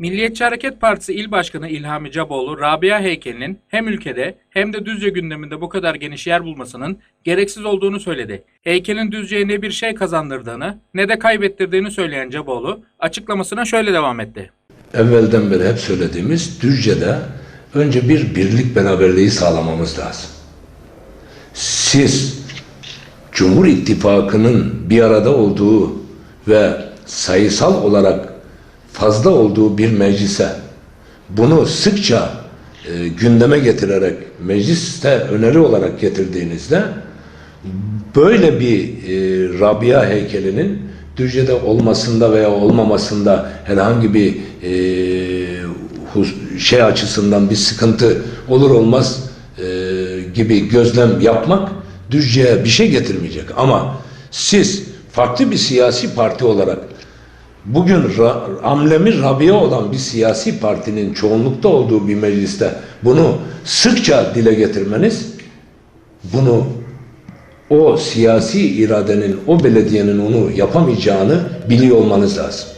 Milliyetçi Hareket Partisi İl Başkanı İlhami Caboğlu, Rabia heykelinin hem ülkede hem de Düzce gündeminde bu kadar geniş yer bulmasının gereksiz olduğunu söyledi. Heykelin Düzce'ye ne bir şey kazandırdığını ne de kaybettirdiğini söyleyen Caboğlu, açıklamasına şöyle devam etti. evvelden beri hep söylediğimiz Düzce'de önce bir birlik beraberliği sağlamamız lazım. Siz Cumhur İttifakı'nın bir arada olduğu ve sayısal olarak fazla olduğu bir meclise bunu sıkça e, gündeme getirerek mecliste öneri olarak getirdiğinizde böyle bir e, Rabia heykelinin Düzce'de olmasında veya olmamasında herhangi bir e, şey açısından bir sıkıntı olur olmaz e, gibi gözlem yapmak Düzce'ye bir şey getirmeyecek. Ama siz farklı bir siyasi parti olarak bugün ra- amblemi Rabia olan bir siyasi partinin çoğunlukta olduğu bir mecliste bunu sıkça dile getirmeniz bunu o siyasi iradenin, o belediyenin onu yapamayacağını biliyor olmanız lazım.